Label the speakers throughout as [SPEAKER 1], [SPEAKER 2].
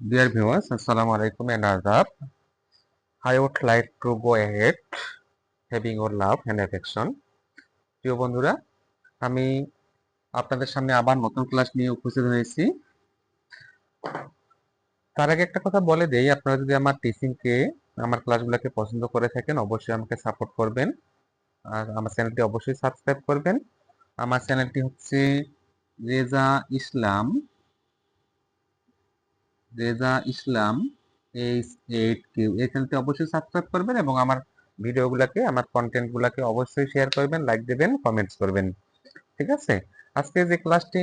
[SPEAKER 1] Dear viewers, Assalamu alaikum and adab. I would like to go ahead having your love and affection. প্রিয় বন্ধুরা আমি আপনাদের সামনে আবার নতুন ক্লাস নিয়ে উপস্থিত হয়েছি তার আগে একটা কথা বলে দেই আপনারা যদি আমার টিচিংকে আমার ক্লাসগুলোকে পছন্দ করে থাকেন অবশ্যই আমাকে সাপোর্ট করবেন আর আমার চ্যানেলটি অবশ্যই সাবস্ক্রাইব করবেন আমার চ্যানেলটি হচ্ছে Reza Islam Reza Islam H eight Q এই অবশ্যই সাবস্ক্রাইব করবেন এবং আমার ভিডিওগুলোকে, আমার কন্টেন্টগুলোকে অবশ্যই শেয়ার করবেন লাইক দেবেন কমেন্টস করবেন। ঠিক আছে? আজকে যে ক্লাসটি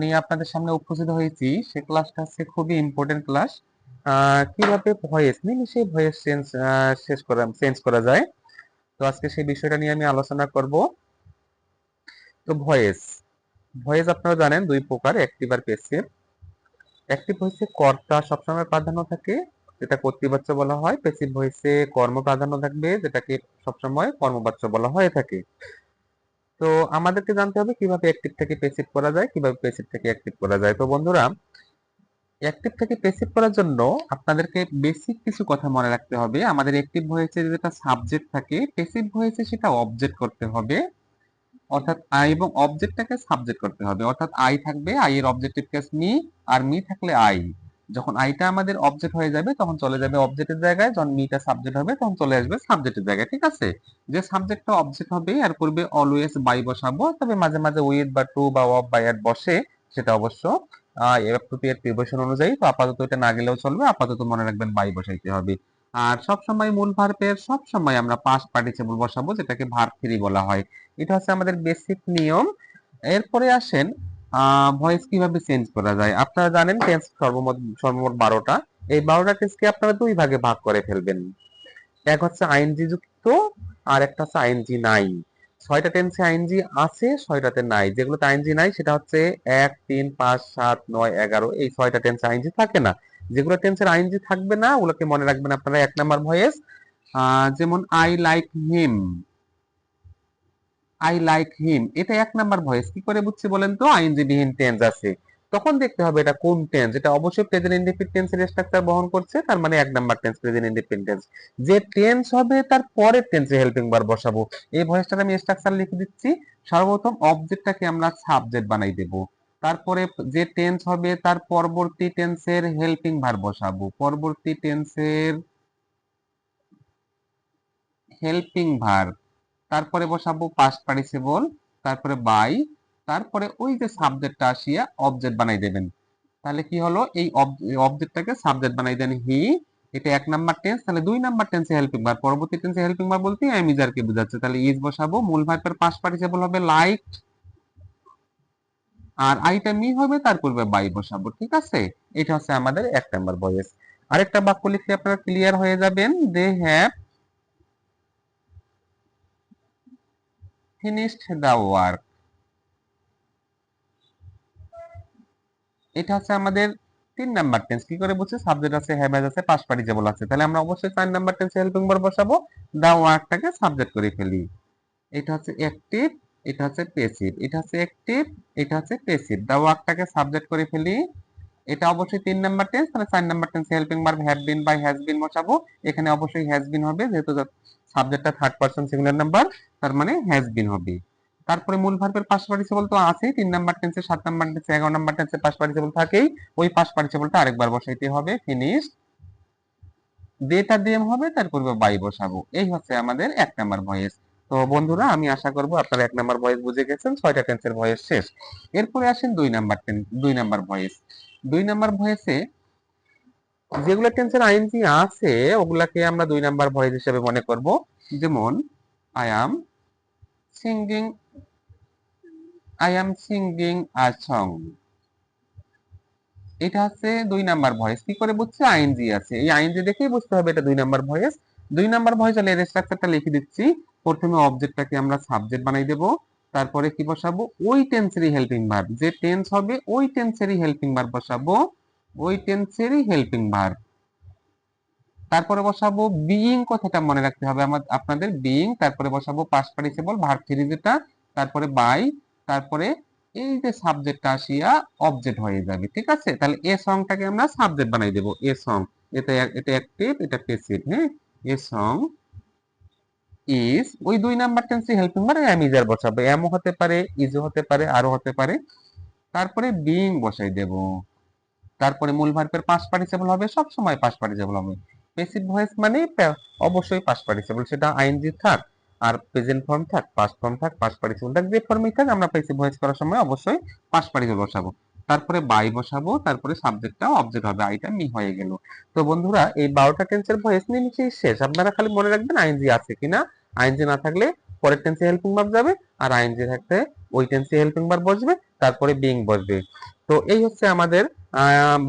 [SPEAKER 1] নিয়ে আপনাদের সামনে উপস্থিত হয়েছি, সে ক্লাসটা হচ্ছে খুবই ইম্পর্টেন্ট ক্লাস কীভাবে ভয়েস নিমিশে ভয়েস চেঞ্জ শেষ করা চেঞ্জ করা যায়? তো আজকে সেই বিষয়টা নিয়ে আমি আলোচনা করব। তো ভয়েস ভয়েস আপনারা জানেন দুই প্রকার অ্যাক্টিভ আর প্যাসিভ অ্যাক্টিভ ভয়েসে কর্তা সবসময় প্রাধান্য থাকে, যেটা কর্তৃবাচ্য বলা হয়। প্যাসিভ ভয়েসে কর্ম প্রাধান্য থাকবে, যেটাকে সবসময় কর্মবাচ্য বলা হয়ে থাকে। তো আমাদেরকে জানতে হবে কীভাবে অ্যাক্টিভ থেকে প্যাসিভ করা যায়, কীভাবে প্যাসিভ থেকে অ্যাক্টিভ করা যায়। তো বন্ধুরা অ্যাক্টিভ থেকে প্যাসিভ করার জন্য আপনাদেরকে বেসিক কিছু কথা মনে রাখতে হবে। আমাদের অ্যাক্টিভ ভয়েসে যেটা সাবজেক্ট থাকে প্যাসিভ ভয়েসে সেটা অবজেক্ট করতে হবে। অর্থাৎ আই এবং অবজেক্টটাকে সাবজেক্ট করতে হবে। অর্থাৎ আই থাকবে আই এর অবজেক্টিভ কেস মি আর মি থাকলে আই যখন আইটা আমাদের অবজেক্ট হয়ে যাবে, তখন চলে যাবে অবজেক্টের জায়গায়। যখন মিটা সাবজেক্ট হবে, তখন চলে আসবে সাবজেক্টের জায়গায়, ঠিক আছে? যে সাবজেক্টটা অবজেক্ট হবে আর পূর্বে অলওয়েজ বাই বসাবো, তবে মাঝে মাঝে উইথ বা টু বা অফ বাই এর বসে, সেটা অবশ্য অ্যাপ্রোপ্রিয়েট প্রিপোজিশন অনুযায়ী। তো আপাতত এটা না গেলেও চলবে, আপাতত মনে রাখবেন বাই বসাইতে হবে। আর সব সময় মূল ভার্বের সব সময় আমরা পাস্ট পার্টিসিপল বসাবো, যেটাকে ভার্ব থ্রি বলা হয়। এটা হচ্ছে আমাদের বেসিক নিয়ম। এরপরে আসেন ভয়েস কীভাবে চেঞ্জ করা যায়? আপনারা জানেন টেন্স সর্বমোট সর্বমোট বারোটা। এই বারোটা টেন্সকে আপনারা দুই ভাগে ভাগ করে ফেলবেন। এক হচ্ছে আইনজি যুক্ত, আর একটা হচ্ছে আইনজি নাই। ছয়টা টেন্সে আইনজি আছে, ছয়টাতে নাই। যেগুলোতে আইনজি নাই, সেটা হচ্ছে এক, তিন, পাঁচ, সাত, নয়, এগারো, এই ছয়টা টেন্সে আইনজি থাকে না। যেগুলো টেন্সের আইনজি থাকবে না, ওগুলোকে মনে রাখবেন আপনারা, এক নাম্বার ভয়েস যেমন I like him. I like him, এটা এক নাম্বার ভয়েস। কি করে বুঝছি বলেন তো? আইনজি বিহীন টেন্স আছে। তখন দেখতে হবে এটা কোন টেন্স এটা অবশ্যই প্রেজেন্ট ইনডিফিনিট টেন্সের স্ট্রাকচার বহন করছে, তার মানে এক number tense present indefinite tense যে টেন্স হবে, তার পরের টেন্সে হেল্পিং বার বসাবো। এই ভয়েসটার আমি স্ট্রাকচার লিখে দিচ্ছি। সর্বপ্রথম অবজেক্টটাকে আমরা সাবজেক্ট বানাই দেব। তারপরে যে টেন্স হবে, তার পরবর্তী টেন্সের হেল্পিং ভার বসাবো। পরবর্তী টেন্সের হেল্পিং ভার তারপরে বসাবো পাস্ট পার্টিসিপল তারপরে বাই তারপরে ওই যে সাবজেক্টটা আসিয়া অবজেক্ট বানাই দেবেন। তাহলে কি হলো? এই অবজেক্টটাকে সাবজেক্ট বানাই দেন হি এটা এক নাম্বার টেন্স তাহলে দুই নাম্বার টেন্সে হেল্পিং ভার পরবর্তী টেন্সে হেল্পিং ভার বলতে আইমিজারকে বোঝাচ্ছে, তাহলে ইজ বসাবো, মূল ভার্বের পাস্ট পার্টিসিপল হবে লাইক আর আইটা মি হবে তার পূর্বে বাই বসাবো, ঠিক আছে? এটা হচ্ছে আমাদের এক নাম্বার ভয়েস আরেকটা বাক্য লিখলে আপনারা ক্লিয়ার হয়ে যাবেন they have finished the work এটা হচ্ছে আমাদের তিন নাম্বার টেন্স কি করে বলছে সাবজেক্ট আছে হ্যাভ আছে পাস্ট পার্টিসিপল আছে। তাহলে আমরা অবশ্যই চার নাম্বার টেন্সে হেল্পিং ভার্ব বসাবো। দা ওয়ার্কটাকে সাবজেক্ট করে ফেলি। এটা হচ্ছে অ্যাক্টিভ এটা হচ্ছে প্যাসিভ এটা হচ্ছে অ্যাক্টিভ এটা হচ্ছে প্যাসিভ দা ওয়ার্কটাকে সাবজেক্ট করে ফেলি। এটা অবশ্যই তিন নাম্বার টেন্স তাহলে চার number tense helping verb have been by has been বসাবো। এখানে অবশ্যই হ্যাজ বিন হবে, যেহেতু সাবজেক্টটা থার্ড পারসন সিঙ্গুলার নাম্বার তার মানে হ্যাজ বিন হবে। তারপরে মূল ভার্বের পাশ পার্টিসিপল তো আছেই, তিন নাম্বার টেন্সে সাত নাম্বার টেন্সে এগারো নাম্বার টেন্সে পাস্ট পার্টিসিপল থাকেই, ওই পাস্ট পার্টিসিপলটা আরেকবার বসাইতে হবে ফিনিশ দেটা দেম হবে তার পূর্বে বাই বসাবো, এই হচ্ছে আমাদের এক নাম্বার ভয়েস তো বন্ধুরা, আমি আশা করব আপনারা এক নাম্বার ভয়েস বুঝে গেছেন, ছয়টা টেন্সের ভয়েস শেষ। এরপরে আসেন দুই নাম্বার দুই নাম্বার ভয়েস দুই নাম্বার ভয়েসে যেগুলো টেন্সের আইনজি আছে, ওগুলাকে আমরা দুই নাম্বার ভয়েস হিসেবে মনে করব। যেমন I am singing I am singing a song এটা হচ্ছে দুই নাম্বার ভয়েস কি করে বুঝছে? আইনজি আছে। এই আইনজি দেখেই বুঝতে হবে এটা দুই নাম্বার ভয়েস দুই নাম্বার ভয়েস এর স্ট্রাকচারটা লিখে দিচ্ছি। প্রথমে অবজেক্টটাকে আমরা সাবজেক্ট বানাই দেব। তারপরে কি বসাবো? ওই টেন্সেরই হেল্পিং ভার্ব যে টেন্স হবে, ওই টেন্সেরই হেল্পিং ভার্ব বসাবো। ওই টেন্সেরই হেল্পিং ভার্ব তারপরে বসাবো বিইং কথাটা মনে রাখতে হবে। আমার আপনাদের বিইং তারপরে বসাবো পাস্ট পার্টিসিপল ভার্ব থ্রি যেটা। তারপরে বাই তারপরে এই যে সাবজেক্টটা আসিয়া অবজেক্ট হয়ে যাবে, ঠিক আছে? তাহলে এ সংটাকে আমরা সাবজেক্ট বানাই দেব, এ সং এটা এটা অ্যাক্টিভ এটা প্যাসিভ হ্যাঁ? এ সং ইজ ওই দুই নাম্বার টেন্সে হেল্পিং এম ইজ আর বসাবো। এমও হতে পারে ইজও হতে পারে আরও হতে পারে। তারপরে বিং বসাই দেব। তারপরে মূল ভার্বের পাস পার্টিসিপল হবে সব সময় পাস পার্টিসিপল হবে। প্যাসিভ ভয়েস মানে অবশ্যই পাস পার্টিসিপল সেটা আইএনজি থাক। আর প্রেজেন্ট ফর্ম থাক পাস্ট ফর্ম থাক পাস পার্টিসিপল থাক, যে ফর্মেই থাক, আমরা প্যাসিভ ভয়েস করার সময় অবশ্যই পাস পার্টিসিপল বসাবো। তারপরে বাই বসাবো, তারপরে সাবজেক্টটা অবজেক্ট হবে, আইটা মি হয়ে গেল। তো বন্ধুরা, এই বারোটা টেন্সের ভয়েস নিয়ে নিমিশেই শেষ। আপনারা খালি মনে রাখবেন আইএনজি আছে কিনা? আইএনজি না থাকলে পরের টেন্সে হেল্পিং ভার্ব যাবে, আর আইএনজি থাকতে ওই টেন্সে হেল্পিং ভার্ব বসবে, তারপরে বিং বসবে। তো এই হচ্ছে আমাদের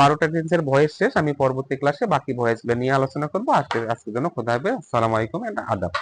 [SPEAKER 1] বারোটা টেন্সের ভয়েস শেষ। আমি পরবর্তী ক্লাসে বাকি ভয়েসগুলো নিয়ে আলোচনা করব। আজকে আজকের জন্য খোদা হবে আসসালামু আলাইকুম এন্ড আদাব।